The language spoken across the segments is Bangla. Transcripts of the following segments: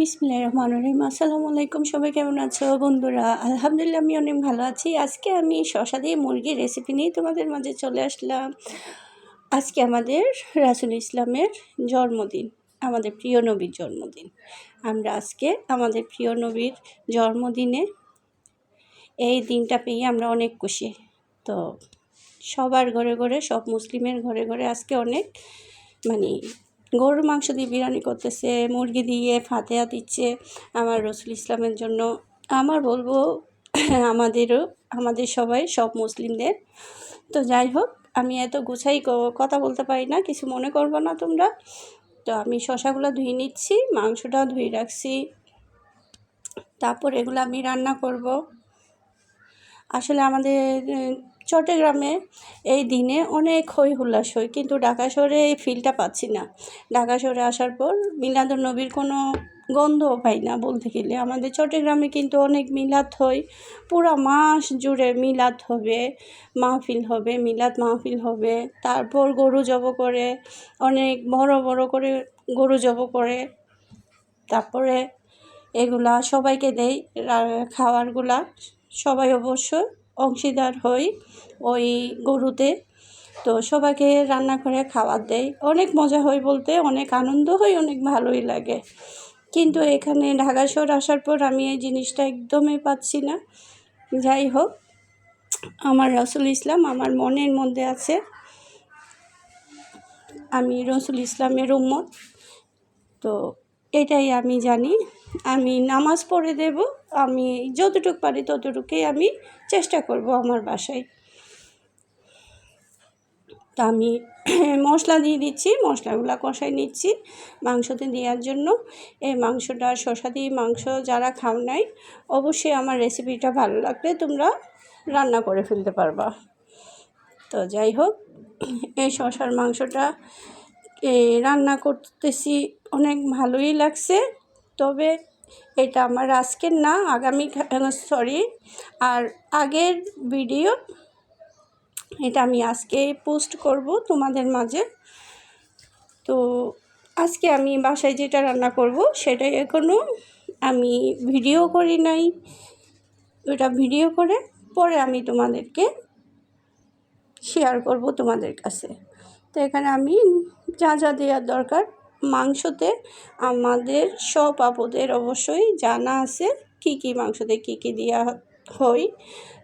বিসমিল্লাহ রহমান রহিম আসসালামু আলাইকুম, সবাই কেমন আছো? বন্ধুরা, আলহামদুলিল্লাহ আমি অনেক ভালো আছি। আজকে আমি শশা দিয়ে মুরগির রেসিপি নিয়ে তোমাদের মাঝে চলে আসলাম। আজকে আমাদের রাসুল ইসলামের জন্মদিন, আমাদের প্রিয় নবীর জন্মদিন। আমরা আজকে আমাদের প্রিয় নবীর জন্মদিনে এই দিনটা পেয়ে আমরা অনেক খুশি। তো সবার ঘরে ঘরে, সব মুসলিমের ঘরে ঘরে আজকে অনেক মানে গরুর মাংস দিয়ে বিরিয়ানি করতেছে, মুরগি দিয়ে ফাতেয়া দিচ্ছে আমার রসুল ইসলামের জন্য। আমার বলব আমাদেরও, আমাদের সবাই, সব মুসলিমদের। তো যাই হোক, আমি এত গুছাই কথা বলতে পারি না, কিছু মনে করব না তোমরা। তো আমি শশাগুলো ধুয়ে নিচ্ছি, মাংসটাও ধুয়ে রাখছি। তারপর এগুলো আমি রান্না করব। আসলে আমাদের চট্টগ্রামে এই দিনে অনেক হই হুল্লাস হয় কিন্তু ঢাকা শহরে এই ফিলটা পাচ্ছি না। ঢাকা শহরে আসার পর মিলাদুল নবীর কোনো গন্ধও পাই না বলতে গেলে। আমাদের চট্টগ্রামে কিন্তু অনেক মিলাদ হয়। পুরো মাস জুড়ে মিলাদ হবে, মাহফিল হবে, মিলাদ মাহফিল হবে। তারপর গরু জব করে, অনেক বড় বড় করে গরু জব করে। তারপরে এগুলা সবাইকে দেই, রা- খাবারগুলা সবাই অবশ্য অংশীদার হই ওই গরুতে। তো সবাইকে রান্না করে খাবার দেয় অনেক মজা হয় বলতে, অনেক আনন্দ হয়, অনেক ভালোই লাগে। কিন্তু এখানে ঢাকা শহর আসার পর আমি এই জিনিসটা একদমই পাচ্ছি না। যাই হোক, আমার রসুল ইসলাম আমার মনের মধ্যে আছে। আমি রসুল ইসলামের উম্মত। তো এটাই আমি জানি। আমি নামাজ পড়ে দেব। আমি যতটুকু পারি ততটুকুই আমি চেষ্টা করব আমার বাসায়। তা আমি মশলা দিয়ে দিচ্ছি, মশলাগুলো কষাই নিচ্ছি মাংসতে দেওয়ার জন্য। এই মাংসটা শশা দিয়ে মাংস যারা খাও নাই, অবশ্যই আমার রেসিপিটা ভালো লাগলে তোমরা রান্না করে ফেলতে পারবা। তো যাই হোক, এই শশার মাংসটা রান্না করতেছি, অনেক ভালোই লাগছে। তবে এটা আমার আজকের না, আগামী সরি আর আগের ভিডিও এটা আমি আজকে পোস্ট করব তোমাদের মাঝে। তো আজকে আমি বাসায় যেটা রান্না করব সেটাই এখনও আমি ভিডিও করি নাই। ওটা ভিডিও করে পরে আমি তোমাদেরকে শেয়ার করব তোমাদের কাছে। তো এখানে আমি যা যা দেওয়ার দরকার মাংসতে আমাদের সব আপদের অবশ্যই জানা আছে কি কি মাংসতে কি কি দেওয়া হয়।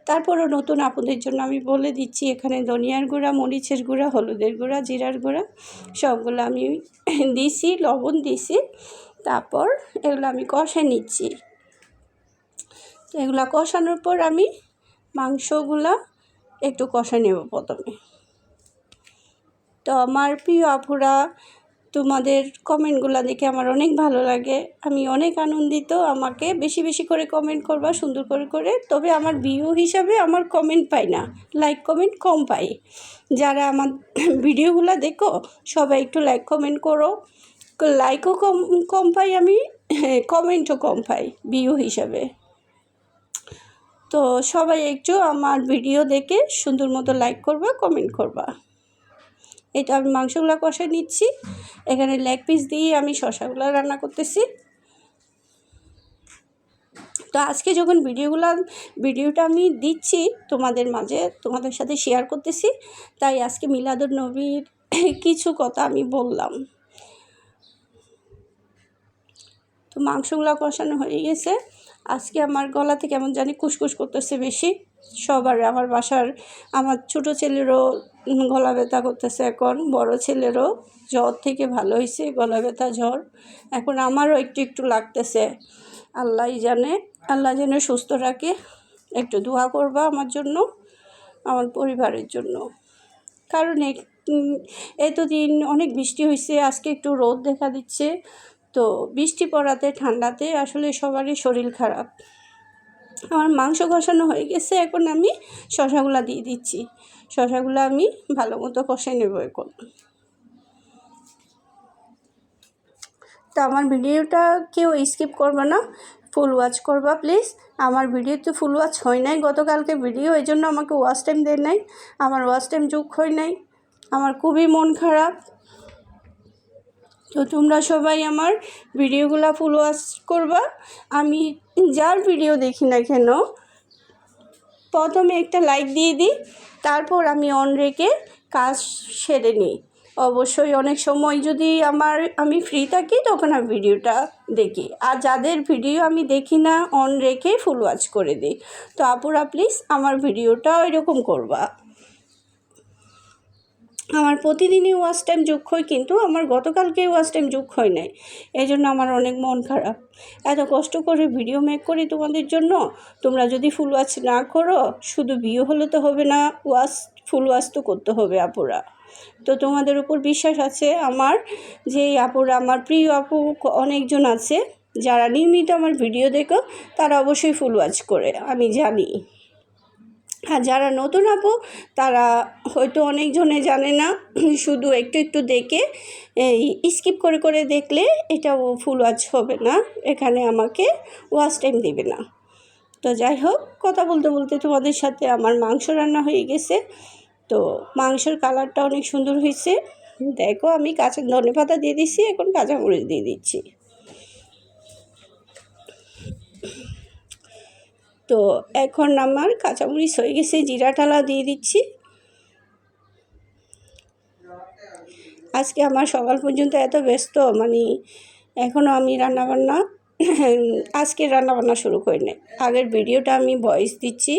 তারপরও নতুন আপদের জন্য আমি বলে দিচ্ছি, এখানে ধনিয়ার গুঁড়া, মরিচের গুঁড়া, হলুদের গুঁড়া, জিরার গুঁড়া, সবগুলো আমি দিছি, লবণ দিছি, তারপর এগুলো আমি কষে নিচ্ছি। তো এগুলো কষানোর পর আমি মাংসগুলা একটু কষে নেব প্রথমে। তো আমার প্রিয় আপুরা তোমাদের কমেন্টগুলো দেখে আমার অনেক ভালো লাগে। আমি অনেক আনন্দিত, আমাকে বেশি বেশি করে কমেন্ট করবা, সুন্দর করে করে। তবে আমার ভিউ হিসাবে আমার কমেন্ট পাই না লাইক কমেন্ট কম পাই। যারা আমার ভিডিওগুলো দেখো, সবাই একটু লাইক কমেন্ট করো। লাইকও কম কম পাই আমি কমেন্টও কম পাই ভিউ হিসাবে। তো সবাই একটু আমার ভিডিও দেখে সুন্দর মতো লাইক করবা কমেন্ট করবা। এটা আমি মাংসগুলো কষে নিচ্ছি। এখানে লেগ পিস দিয়ে আমি শশাগুলো রান্না করতেছি। তো আজকে যখন ভিডিওগুলো, ভিডিওটা আমি দিচ্ছি তোমাদের মাঝে, তোমাদের সাথে শেয়ার করতেছি, তাই আজকে মিলাদুর নবীর কিছু কথা আমি বললাম। তো মাংসগুলো কষানো হয়ে গেছে। আজকে আমার গলাতে কেমন জানি কুসকুস করতেছে বেশি। সবার, আমার বাসার, আমার ছোটো ছেলেরও গলা ব্যথা করতেছে এখন, বড় ছেলেরও জ্বর থেকে ভালো হয়েছে, গলা ব্যথা, জ্বর। এখন আমারও একটু একটু লাগতেছে। আল্লাহ জানে, আল্লাহ যেন সুস্থ রাখে। একটু দোয়া করবা আমার জন্য, আমার পরিবারের জন্য। কারণ এতদিন অনেক বৃষ্টি হয়েছে, আজকে একটু রোদ দেখা দিচ্ছে। তো বৃষ্টি পড়াতে, ঠান্ডাতে আসলে সবারই শরীর খারাপ। আমার মাংস কষানো হয়ে গেছে, এখন আমি শশাগুলা দিয়ে দিচ্ছি। শশাগুলো আমি ভালো মতো কষে নেব এখন। তো আমার ভিডিওটা কেউ স্কিপ করবে না, ফুল ওয়াচ করবা প্লিজ। আমার ভিডিওতে ফুল ওয়াচ হয় নাই, গতকালকে ভিডিও, এই জন্য আমাকে ওয়াচ টাইম দেয় নাই। আমার ওয়াচ টাইম যোগ হয় নাই। আমার খুবই মন খারাপ। তো তোমরা সবাই আমার ভিডিওগুলো ফুল করবা। আমি যার ভিডিও দেখি না কেন, প্রথমে একটা লাইক দিয়ে দিই, তারপর আমি অন রেখে কাজ সেরে নিই। অবশ্যই অনেক সময় যদি আমার, আমি ফ্রি থাকি, তখন আমি ভিডিওটা দেখি। আর যাদের ভিডিও আমি দেখি না অন রেখে ফুল ওয়াচ করে দিই। তো আপুরা প্লিজ আমার ভিডিওটা এরকম করবা। আমার প্রতিদিনই ওয়াচ টাইম যোগ হয়, কিন্তু আমার গতকালকে ওয়াচ টাইম যোগ হয় নাই। এই জন্য আমার অনেক মন খারাপ। এত কষ্ট করে ভিডিও মেক করি তোমাদের জন্য। তোমরা যদি ফুল ওয়াচ না করো, শুধু বিয়ে হলে তো হবে না ওয়াচ ফুল ওয়াচ তো করতে হবে আপুরা। তো তোমাদের উপর বিশ্বাস আছে আমার যে আপুরা, আমার প্রিয় আপু অনেকজন আছে। যারা নিয়মিত আমার ভিডিও দেখো, তারা অবশ্যই ফুল ওয়াচ করে, আমি জানি। আর যারা নতুন আপু, তারা হয়তো অনেকজনে জানে না, শুধু একটু একটু দেখে, এই স্কিপ করে করে দেখলে এটা ফুল ওয়াচ হবে না, এখানে আমাকে ওয়াচ টাইম দেবে না। তো যাই হোক, কথা বলতে বলতে তোমাদের সাথে আমার মাংস রান্না হয়ে গেছে। তো মাংসের কালারটা অনেক সুন্দর হয়েছে। দেখো আমি কাঁচা ধনে পাতা দিয়ে দিচ্ছি এখন কাঁচামরিচ দিয়ে দিচ্ছি। তো এখন আমার কাঁচামরিচ হয়ে গেছে, জিরা টালা দিয়ে দিচ্ছি। আজকে আমার সকাল পর্যন্ত এত ব্যস্ত মানে এখনও আমি রান্নাবান্না, আজকে রান্নাবান্না শুরু করি নাই। আগের ভিডিওটা আমি ভয়েস দিচ্ছি,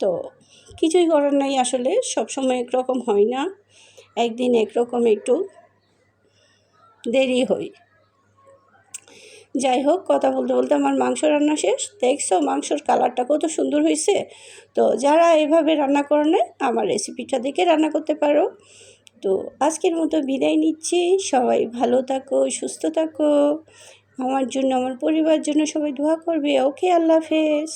তো কিছুই করার নাই আসলে, সবসময় একরকম হয় না, একদিন একরকম একটু দেরি হয়। যাই হোক, কথা বলতে বলতে আমার মাংস রান্না শেষ। দেখছ মাংসর কালারটা কত সুন্দর হয়েছে। তো যারা এভাবে রান্না করে নেয় আমার রেসিপিটা দেখে রান্না করতে পারো। তো আজকের মতো বিদায় নিচ্ছি। সবাই ভালো থাকো, সুস্থ থাকো। আমার জন্য, আমার পরিবার জন্য সবাই দোয়া করবে। ওকে, আল্লাহ হাফেজ।